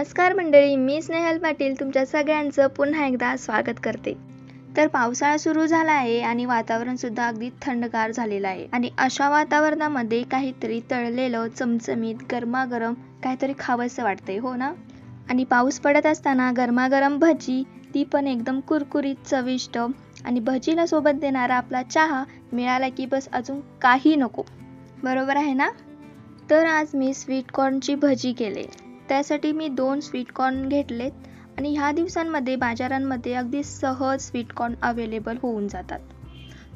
नमस्कार मंडळी मी स्नेहल पाटील तुमच्या सगळ्यांचं पुन्हा एकदा स्वागत करते. तर पावसाळा सुरू झाला आहे आणि वातावरण सुद्धा अगदी थंडगार झालेलं आहे. आणि अशा वातावरणामध्ये काहीतरी तळलेलं चमचमीत गरमागरम काहीतरी खावंसं वाटतंय हो ना? आणि पाऊस पडत असताना गरमागरम भजी ती पण एकदम कुरकुरीत चविष्ट आणि भजीला सोबत देणारा आपला चहा मिळाला की बस अजून काही नको. बरोबर आहे ना? तर आज मी स्वीट कॉर्नची भजी केले. त्यासाठी मी दोन स्वीटकॉर्न घेतलेत आणि ह्या दिवसांमध्ये बाजारांमध्ये अगदी सहज स्वीटकॉर्न अवेलेबल होऊन जातात.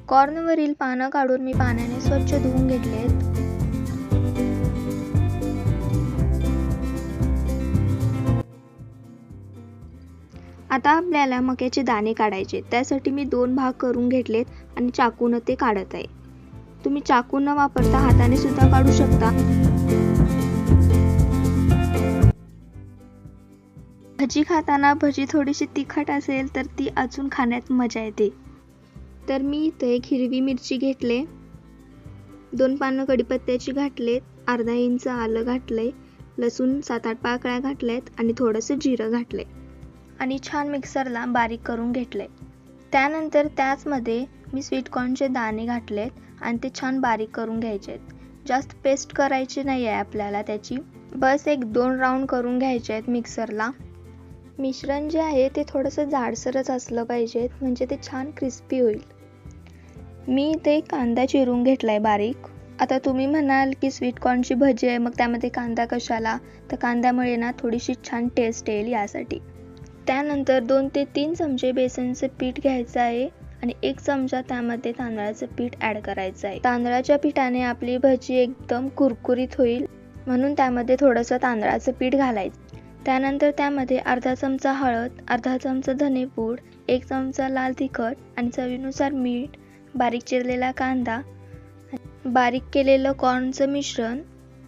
कॉर्नवरील पानं काढून मी पाण्याने स्वच्छ धुवून घेतलेत. आता आपल्याला मक्याचे दाणे काढायचे त्यासाठी मी दोन भाग करून घेतलेत आणि चाकून ते काढत आहे. तुम्ही चाकू न वापरता हाताने सुद्धा काढू शकता. भजी खाताना भजी थोडीशी तिखट असेल तर ती अजून खाण्यात मजा येते. तर मी इथे एक हिरवी मिरची घेतले. दोन पानं कढीपत्त्याची घातलेत अर्धा इंच आलं घातलंय लसूण सात आठ पाकळ्या घातल्यात आणि थोडंसं जिरं घातलंय. आणि छान मिक्सरला बारीक करून घेतलंय. त्यानंतर त्याचमध्ये मी स्वीट कॉर्नचे दाणे घातलेत आणि ते छान बारीक करून घ्यायचे आहेत जास्त पेस्ट करायची नाही आहे आपल्याला त्याची. बस एक दोन राऊंड करून घ्यायचे आहेत मिक्सरला. मिश्रण जे आहे ते थोडंसं जाडसरच असलं पाहिजे म्हणजे ते छान क्रिस्पी होईल. मी ते कांदा चिरून घेतला आहे बारीक. आता तुम्ही म्हणाल की स्वीट कॉर्नची भजी आहे मग त्यामध्ये कांदा कशाला? तर कांद्यामुळे ना थोडीशी छान टेस्ट येईल यासाठी. त्यानंतर दोन ते तीन चमचे बेसनचं पीठ घ्यायचं आहे आणि एक चमचा त्यामध्ये तांदळाचं पीठ ॲड करायचं आहे. तांदळाच्या पिठाने आपली भजी एकदम कुरकुरीत होईल म्हणून त्यामध्ये थोडंसं तांदळाचं पीठ घालायचं. त्यानंतर त्यामध्ये अर्धा चमचा हळद अर्धा चमचा धनेपूड एक चमचा लाल तिखट आणि चवीनुसार मीठ बारीक चिरलेला कांदा बारीक केलेलं कॉर्नचं मिश्रण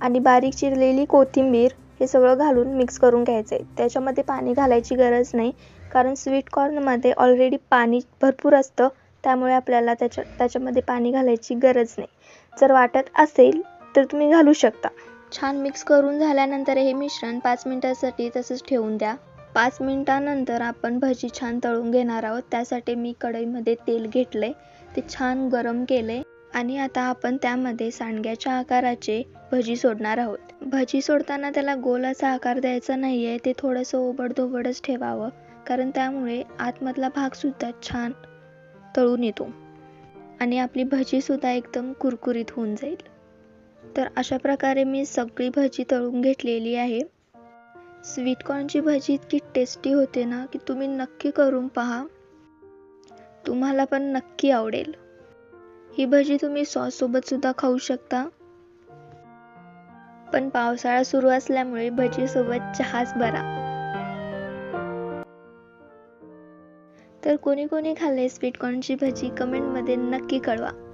आणि बारीक चिरलेली कोथिंबीर हे सगळं घालून मिक्स करून घ्यायचं आहे त्याच्यामध्ये पाणी घालायची गरज नाही कारण स्वीट कॉर्नमध्ये ऑलरेडी पाणी भरपूर असतं त्यामुळे आपल्याला त्याच्या त्याच्यामध्ये पाणी घालायची गरज नाही. जर वाटत असेल तर तुम्ही घालू शकता. छान मिक्स करून झाल्यानंतर हे मिश्रण पाच मिनिटासाठी तसंच ठेवून द्या. पाच मिनटानंतर आपण भजी छान तळून घेणार आहोत. त्यासाठी मी कढईमध्ये तेल घेतले ते छान गरम केले आणि आता आपण त्यामध्ये सांडग्याच्या आकाराचे भजी सोडणार आहोत. भजी सोडताना त्याला गोल असा आकार द्यायचा नाही आहे ते थोडंसं ओबडधोबडच ठेवावं. कारण त्यामुळे आतमधला भागसुद्धा छान तळून येतो. आणि आपली भजीसुद्धा एकदम कुरकुरीत होऊन जाईल. तर अशा प्रकारे मी सगळी भजी तळून घेतलेली आहे. स्वीटकॉर्नची भजी इतकी टेस्टी होते ना की तुम्ही नक्की करून पहा. तुम्हाला पण नक्की आवडेल. ही भजी तुम्ही सॉससोबत सुद्धा खाऊ शकता. पण पावसाळा सुरू असल्यामुळे भजीसोबत चहाच बरा. तर कोणी कोणी खाल्ले स्वीटकॉर्नची भजी कमेंटमध्ये नक्की कळवा.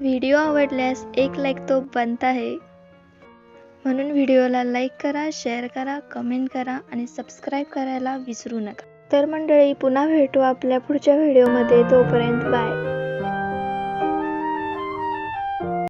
व्हिडिओ आवडल्यास एक लाईक तो बनता आहे. म्हणून व्हिडिओला लाईक करा शेअर करा कमेंट करा आणि सबस्क्राईब करायला विसरू नका. तर मंडळी पुन्हा भेटू आपल्या पुढच्या व्हिडिओमध्ये तोपर्यंत बाय